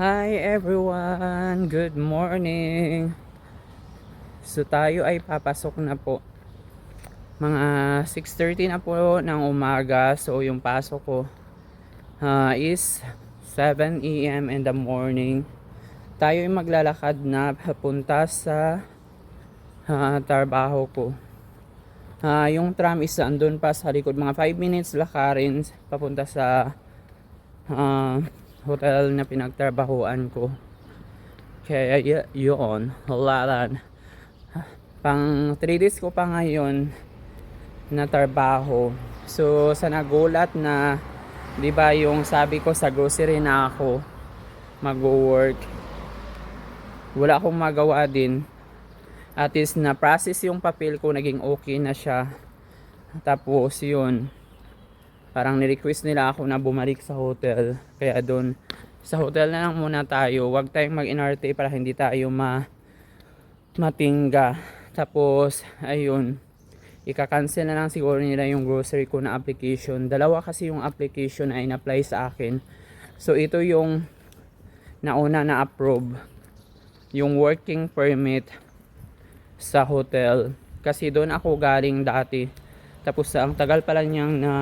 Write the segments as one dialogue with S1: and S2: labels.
S1: Hi everyone! Good morning! So tayo ay papasok na po. Mga 6.30 na po ng umaga. So yung pasok ko ah, is 7 a.m. in the morning. Tayo ay maglalakad na papunta sa ah, trabaho ko. Ah, yung tram is andun pa sa likod. Mga 5 minutes lakarin papunta sa ah, hotel na pinagtrabahuan ko. Kaya yun, lalan. Pang 3 days ko pa ngayon na trabaho. So, sa nagulat na, di ba yung sabi ko sa grocery na ako mag-work. Wala akong magawa din. At least na-process yung papel ko, naging okay na siya. Tapos yun, parang ni-request nila ako na bumalik sa hotel. Kaya doon, sa hotel na lang muna tayo. Huwag tayong mag-inarte para hindi tayo ma matingga. Tapos, ayun, ika-cancel na lang siguro nila yung grocery ko na application. Dalawa kasi yung application na in-apply sa akin. So, ito yung nauna na approve. Yung working permit sa hotel. Kasi doon ako galing dati. Tapos, ang tagal pala niyang na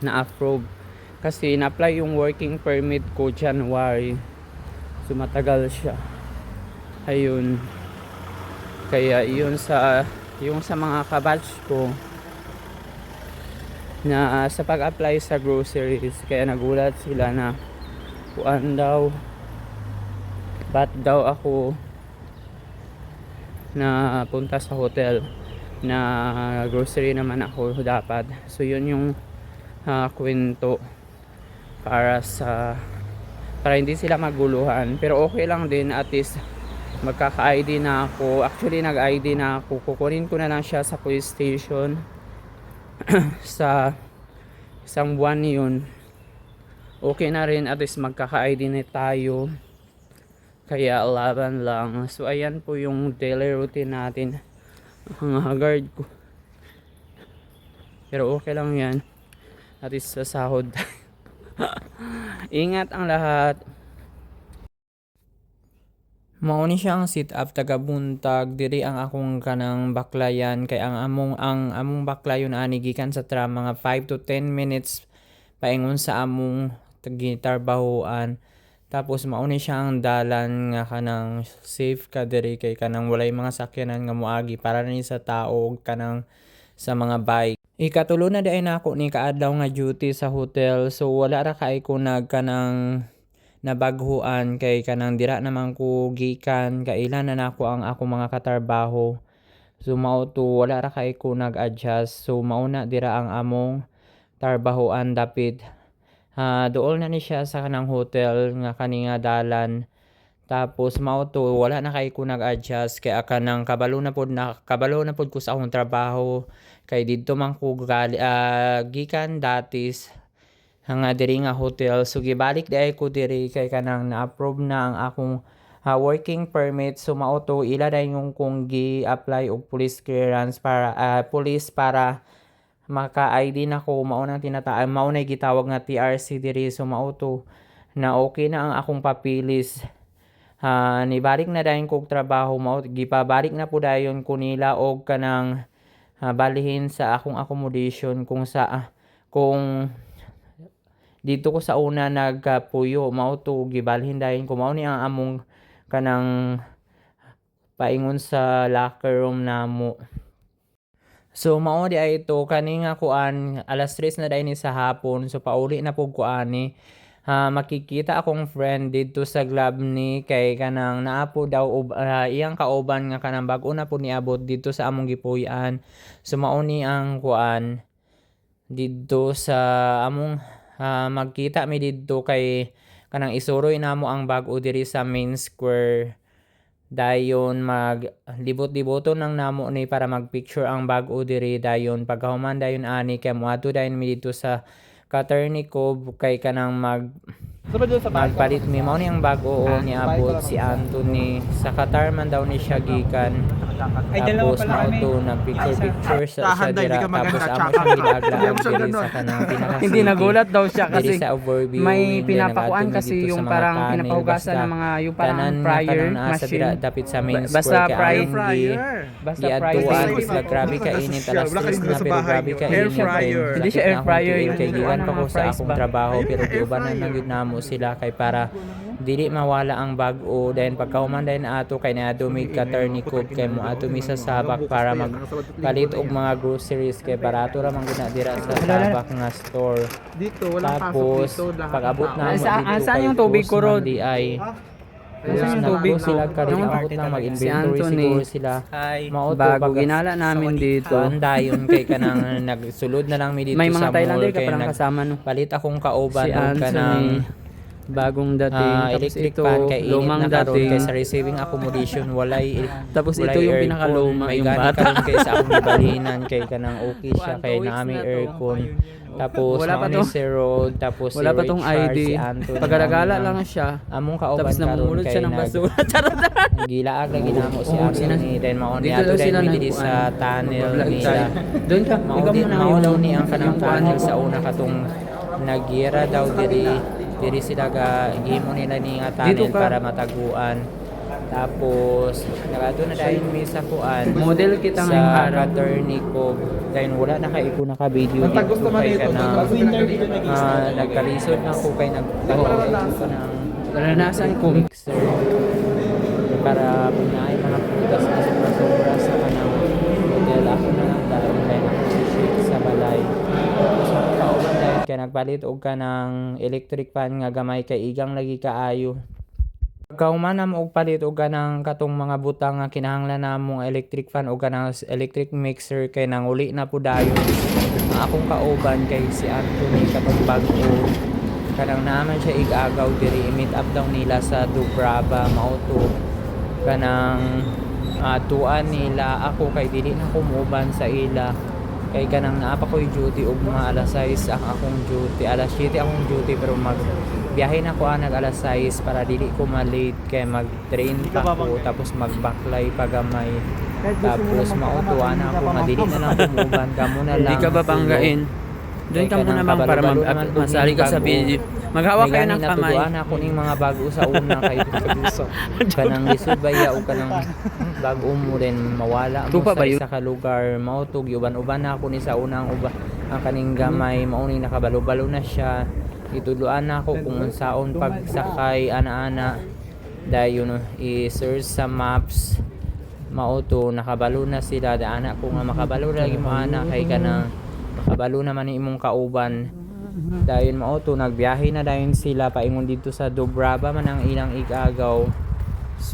S1: na-approve. Kasi na-apply yung working permit ko January. So matagal siya. Ayun. Kaya yun sa yung sa mga kabatch ko na sa pag-apply sa groceries kaya nagulat sila na kuan daw ba't daw ako na punta sa hotel na grocery naman ako dapat so yun yung ah, kwento para sa para hindi sila maguluhan. Pero okay lang din at least magkaka-ID na ako. Actually nag-ID na ako. Kukunin ko na lang siya sa police station. Sa isang buwan yun. Okay na rin at least magkaka-ID na tayo. Kaya laban lang. So ayan po yung daily routine natin. Ang haggard ko. Pero okay lang yan at least sa sahod. Ingat ang lahat. Mauni siya ang sit up taga buntag diri ang akong kanang baklayan. Kay ang among ang among baklayon ani gikan sa tram. Mga 5 to 10 minutes paingon sa among tagitarbahoan tapos mauni siya ang dalan nga kanang safe ka diri. Kay kanang walay mga sakyanan nga moagi para ni sa tao kanang sa mga bike Ikatulo na di ay nako ni kaadlaw nga duty sa hotel. So wala ra kay ko nag kanang nabaghuan kay kanang dira naman ko gikan. Kailan na nako ang ako mga katarbaho. So mao to wala ra kay ko nag-adjust. So mauna dira ang among tarbahoan dapit. Ha dool na ni siya sa kanang hotel nga kani nga dalan tapos mao to wala na kay ko nag-adjust kay aka nang kabalo na pod na kabalo na pod ko sa akong trabaho. Kay didto man ko gali, ah, gikan datis nga diri nga hotel. So gibalik di ay ko diri kay kanang na-approve na ang akong ah, working permit. So mao to ila dai yung kung gi-apply og police clearance para ah, police para maka-ID na ko. Mao nang tinata mao na gitawag nga TRC diri. So mao to na okay na ang akong papilis ha nibalik na dayon kog trabaho mao gipabalik na po dayon ko nila og kanang ah, balihin sa akong accommodation kung sa ah, kung dito ko sa una nagkapuyo mao to gibalhin dayon ko. Mao ni ang among kanang paingon sa locker room namo So mao di ay ito kani nga kuan alas 3 na ni sa hapon so pauli na pug kuani ha makikita akong friend dito sa club ni kay kanang naapo daw ub, ah, iyang kauban nga kanang bag-o na po niabot dito sa among gipuy-an. So mao ni ang kuan didto sa among ah, magkita mi didto kay kanang isuroy namo ang bag-o diri sa main square. Dayon mag libot-liboton nang namo ni para magpicture ang bag-o diri. Dayon pagkahuman dayon ani kay moadto dayon mi dito sa Katernico kay kanang mag
S2: Sa
S1: magpalit mi mao ni ang bag-o niabot si Anthony. Sa Qatar man daw ni siya gikan.
S2: Ay, dalawa
S1: Tapos
S2: pala
S1: mao to nag picture picture sa siya
S3: daw, hindi
S1: dira. tapos amo siya gilaglaan diri sa kanang pinaka
S4: Hindi nagulat daw siya kasi
S1: sa
S4: may pinapakuan kasi
S1: sa
S4: yung parang pinapahugasan ng mga yung parang
S1: na
S4: fryer
S1: sa
S4: machine.
S1: dapit sa main
S4: Ba- basta
S3: fryer.
S4: Basta fryer.
S1: sila grabe ka init alas
S3: Wala ka
S1: 3
S3: rin
S1: na
S3: sa
S1: pero grabe ka init.
S4: Hindi siya air fryer, yung
S1: kay giwan
S4: ano,
S1: pa ko sa akong
S4: ba?
S1: trabaho pero
S3: na,
S1: giubanan na gyud namo sila kay para dili mawala ang bag-o then pagkahuman dahil ato kay na dumig ka tourniquet kay mo ato mi sa sabak para magpalit og mga groceries kay barato ra man gud na dira sa sabak nga store
S3: Dito, pasok
S1: tapos
S3: dito. lahat
S1: pag abot
S3: ng
S1: na mo
S4: Saan-
S1: dito
S4: saan
S1: kay
S4: yung tubig ko, Rod?
S1: Mandi ay
S4: Saan yung tubig ko?
S1: sila karon
S4: Yung
S1: abot lang mag inventory
S4: Si Anthony.
S1: siguro sila
S2: Hi.
S1: mao to
S4: Bago
S1: baga-
S4: ginala namin dito.
S1: Andayon kay kanang nagsulod na lang mi dito
S4: May
S1: sa
S4: mga Thailander
S1: mall
S4: ka
S1: kay
S4: parang kasama no.
S1: palit akong kauban
S4: Si
S1: kanang
S4: Anthony. Bagong dating.
S1: ah,
S4: Tapos
S1: electric
S4: ito,
S1: fan kay
S4: lumang dating.
S1: kay sa receiving accommodation walay
S4: Tapos
S1: walay
S4: ito yung
S1: aircon.
S4: pinakaluma,
S1: may
S4: yung bata.
S1: karon kay sa akong gibalinan kay kanang okay siya kay
S4: two weeks
S1: naami
S4: na to.
S1: aircon tapos
S4: Wala pa to.
S1: si Rod tapos
S4: Wala
S1: si
S4: pa tong ID.
S1: si Anthony
S4: lang siya.
S1: among kauban
S4: Tapos namumulot siya ng basura. Charot.
S1: Gilaag lagi na mo si Anthony then mao ni
S4: Dito
S1: ato
S4: sila
S1: mi sa tunnel nila.
S4: Doon ka.
S1: mao ni ang kanang tunnel sa una katong nagira daw diri diri sila ga gimo nila ni nga
S4: Dito
S1: tunnel para mataguan tapos nagato na dahil mi sa kuan
S4: Model kita
S1: sa
S4: araw.
S1: katurni ko dahil wala na kay ko naka video
S3: Ang tagos naman
S1: kay
S3: ito.
S1: ka na
S3: dito
S1: ah, nagkalisod na ko kay nagtawag ko ng
S4: Naranasan ko.
S1: mixer para pinaay mga prutas na sa kanang hotel ako na lang dahil kaya ako si shake sa balay tapos kaya nagpalit og ka ng electric fan nga gamay kay igang lagi kaayo. Pagkahuman mo og palit og kanang katong mga butang nga kinahanglan namong electric fan o kanang electric mixer kay nang uli na po dayon. Akong kauban kay si Anthony katong bag-o. Kanang naman siya igagaw diri meet up daw nila sa Dubrava mauto. Kanang uh, tuan nila ako kay dili na kumuban sa ila kay kanang naapa ko'y duty og mga alas 6 ang akong duty. Alas 7 akong duty pero mag biyahe na ko anag alas 6 para dili ko ma-late kay mag-train pa ko tapos mag-backline pagamay tapos mautuan na ako nga dili na lang kumuban ka muna lang
S4: Hindi ka ba panggain? Doon ka muna bang para mag masali ka sa video. Maghawak kayo ng kamay.
S1: natuduan ako ning mga bago sa una kay kanang lisod ba ya o kanang bago mo rin mawala. Mo
S4: Tupa
S1: sa
S4: yun?
S1: isa ka lugar mautog uban-uban na ako ni sa unang uba ang kaning gamay mao ni nakabalo-balo na siya. Itudloan na ako kung unsaon pagsakay ana-ana. Dayon i-search sa maps mauto nakabalo na sila. Da anak ko nga makabalo lagi mo ana. Kay kanang makabalo naman ni imong kauban dayon mauto nagbiyahe na dayon sila paingon dito sa Dubrava man ang ilang igagaw.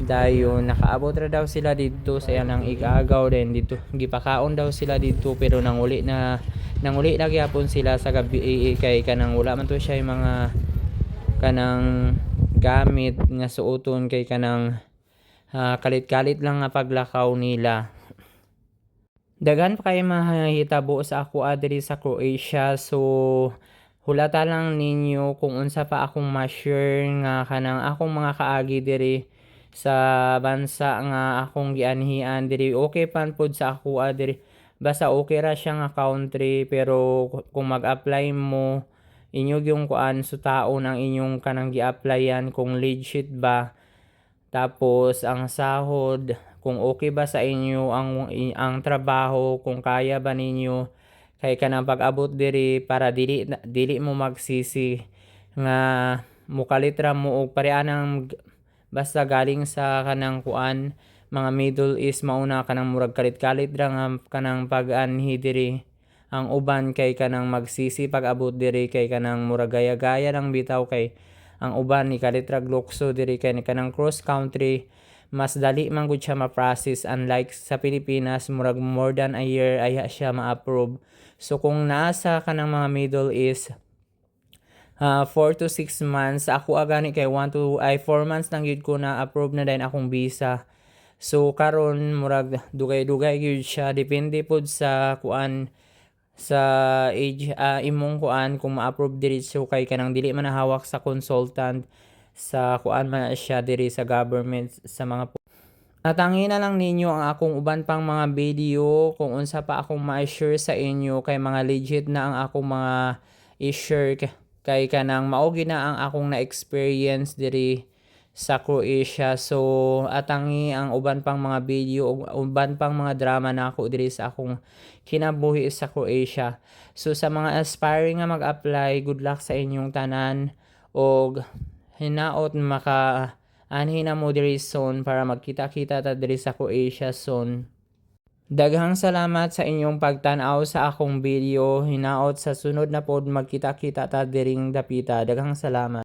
S1: Dayon nakaabot ra daw sila dito sa ilang igagaw. Then dito gipakaon daw sila dito pero nanguli na nanguli na gyapon sila sa gabi eh, kay kanang wala man to siya yung mga kanang gamit nga suoton kay kanang ah, kalit-kalit lang nga paglakaw nila. Dagan pa kayo mahitabo sa ako adiri sa Croatia. So hulata lang ninyo kung unsa pa akong ma-share nga kanang akong mga kaagi diri sa bansa nga akong gianhian diri. Okay pan pod sa ako adiri basta okay ra siya nga country pero kung mag-apply mo inyo yung kuan sa tao ng inyong kanang gi-applyan kung legit ba. Tapos ang sahod kung okay ba sa inyo ang ang trabaho kung kaya ba ninyo kay kanang pag-abot diri para dili dili mo magsisi nga mukalitra mo og pareanang basta galing sa kanang kuan mga Middle East mauna kanang murag kalit-kalit ra nga kanang pag-anhi diri ang uban kay kanang magsisi pag-abot diri kay kanang murag gaya-gaya lang bitaw kay ang uban ni kalitrag lukso diri kay kanang cross country mas dali man gud siya ma-process. Unlike sa Pilipinas murag more than a year ay siya ma-approve. So kung nasa kanang mga Middle East uh, 4 to 6 months ako agani kay 1 to ay 4 months lang gyud ko na approve na din akong visa. So karon murag dugay-dugay gyud siya. Depende pod sa kuan sa age ah, imong kuan kung ma-approve diri. So kay kanang dili man nahawak sa consultant sa kuan man siya diri sa government sa mga Natangi na lang ninyo ang akong uban pang mga video kung unsa pa akong ma-share sa inyo kay mga legit na ang akong mga i-share kay kanang maogi na ang akong na-experience diri sa Croatia. So atangi ang uban pang mga video uban pang mga drama na ako diri sa akong kinabuhi sa Croatia. So sa mga aspiring nga mag-apply, good luck sa inyong tanan og hinaot maka anhi na mo diri soon para magkita-kita ta diri sa Croatia soon. Daghang salamat sa inyong pagtan-aw sa akong video. Hinaot sa sunod na pod magkita-kita ta diring dapita. Daghang salamat.